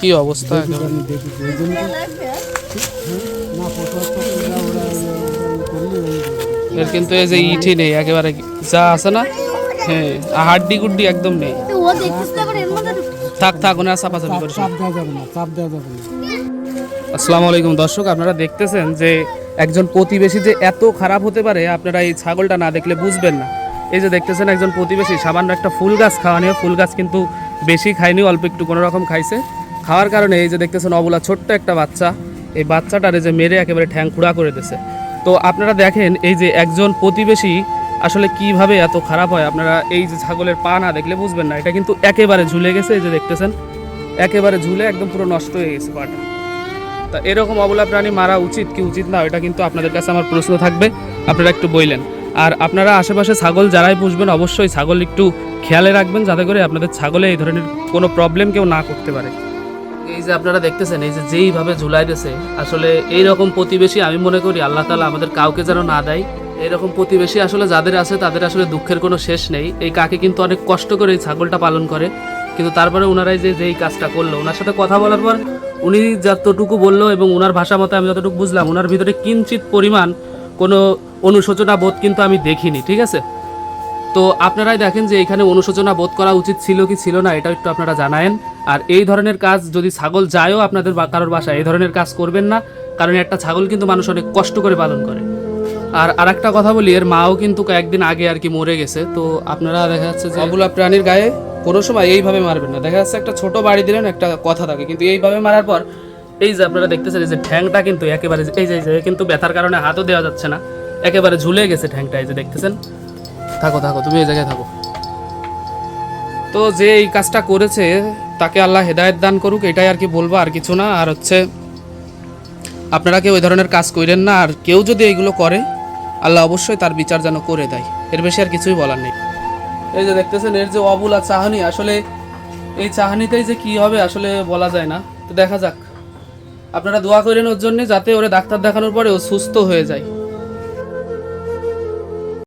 কি অবস্থা এর কিন্তু এই যে ইটি নেই, একেবারে যা আছে না হ্যাঁ হাড্ডি গুড্ডি একদম নেই। করে থাক থাক, ওনার চাপাচাপি না আসসালামু আলাইকুম, দর্শক, আপনারা দেখতেছেন যে একজন প্রতিবেশী যে এত খারাপ হতে পারে, আপনারা এই ছাগলটা না দেখলে বুঝবেন না। এই যে দেখতেছেন একজন প্রতিবেশী, সামান্য একটা ফুল গাছ, খাওয়া নিয়ে ফুল গাছ কিন্তু বেশি খায়নি, অল্প একটু কোনো রকম খাইছে। খাওয়ার কারণে এই যে দেখতেছেন অবলা ছোট্ট একটা বাচ্চা, এই বাচ্চাটারে যে মেরে একেবারে ঠ্যাং খুঁড়া করে দিছে। তো আপনারা দেখেন, এই যে একজন প্রতিবেশী আসলে কীভাবে এত খারাপ হয়, আপনারা এই যে ছাগলের পা না দেখলে বুঝবেন না, এটা কিন্তু একেবারে ঝুলে গেছে, এই যে দেখতেছেন, একেবারে ঝুলে একদম পুরো নষ্ট হয়ে গেছে পাটা। তা এরকম অবলা প্রাণী মারা উচিত কি উচিত না এটা কিন্তু আপনাদের কাছে আমার প্রশ্ন থাকবে, আপনারা একটু বইলেন। আর আপনারা আশেপাশে ছাগল যারাই পুষবেন, অবশ্যই ছাগল একটু খেয়ালে রাখবেন, যাতে করে আপনাদের ছাগলে এই ধরনের কোনো প্রবলেম কেউ না করতে পারে। এই যে আপনারা দেখতেছেন, এই যে যেইভাবে ঝুলাইতেছে, আসলে এই রকম প্রতিবেশী আমি মনে করি আল্লাহ তালা আমাদের কাউকে যেন না দেয়। এরকম প্রতিবেশী আসলে যাদের আছে, তাদের আসলে দুঃখের কোনো শেষ নেই। এই কাকে কিন্তু অনেক কষ্ট করে এই ছাগলটা পালন করে। কিন্তু তারপরে ওনারাই যে, যেই কাজটা করল, ওনার সাথে কথা বলার পর উনি যতটুকু বলল এবং ওনার ভাষা মতো আমি যতটুকু বুঝলাম ওনার ভিতরে কিঞ্চিত পরিমাণ কোনো অনুশোচনা বোধ কিন্তু আমি দেখিনি, ঠিক আছে? তো আপনারাই দেখেন যে এখানে অনুশোচনা বোধ করা উচিত ছিল কি ছিল না এটা একটু আপনারা জানায়েন। আর এই ধরনের কাজ যদি ছাগল যায়ও আপনাদের বা- কারোর বাসায়, এই ধরনের কাজ করবেন না, কারণ একটা ছাগল কিন্তু মানুষ অনেক কষ্ট করে পালন করে। আর আরেকটা কথা বলি, এর মাও কিন্তু কয়েকদিন আগে আর কি মরে গেছে। তো আপনারা দেখা যাচ্ছে যে অবলা প্রাণীর গায়ে কোনো সময় এইভাবে মারবেন না। দেখা যাচ্ছে একটা ছোট বাড়ি দিলেন, একটা কথা থাকে। কিন্তু এইভাবে মারার পর, এই যে আপনারা দেখতেছেন, এই যে ঠ্যাংটা কিন্তু একেবারে এই যে, কিন্তু ব্যথার কারণে হাতও দেওয়া যাচ্ছে না। একেবারে ঝুলে গেছে ঠ্যাংটা, এই যে দেখতেছেন। থাকো থাকো, তুমি এই জায়গায় থাকো। তো যে এই কাজটা করেছে, তাকে আল্লাহ হেদায়েত দান করুক, এটাই আর কি বলব, আর কিছু না। আর হচ্ছে, আপনারা কেউ ওই ধরনের কাজ করেন না, আর কেউ যদি এইগুলো করে, আল্লাহ অবশ্যই তার বিচার যেন করে দেয়। এর বেশি আর কিছুই বলার নেই। এই যে দেখতেছেন, এর যে অবুলা চাহানি, আসলে এই চাহানিতেই যে কি হবে, আসলে বলা যায় না। তো দেখা যাক। আপনারা দোয়া করেন ওর জন্য, যাতে ওরে ডাক্তার দেখানোর পরে ও সুস্থ হয়ে যায়।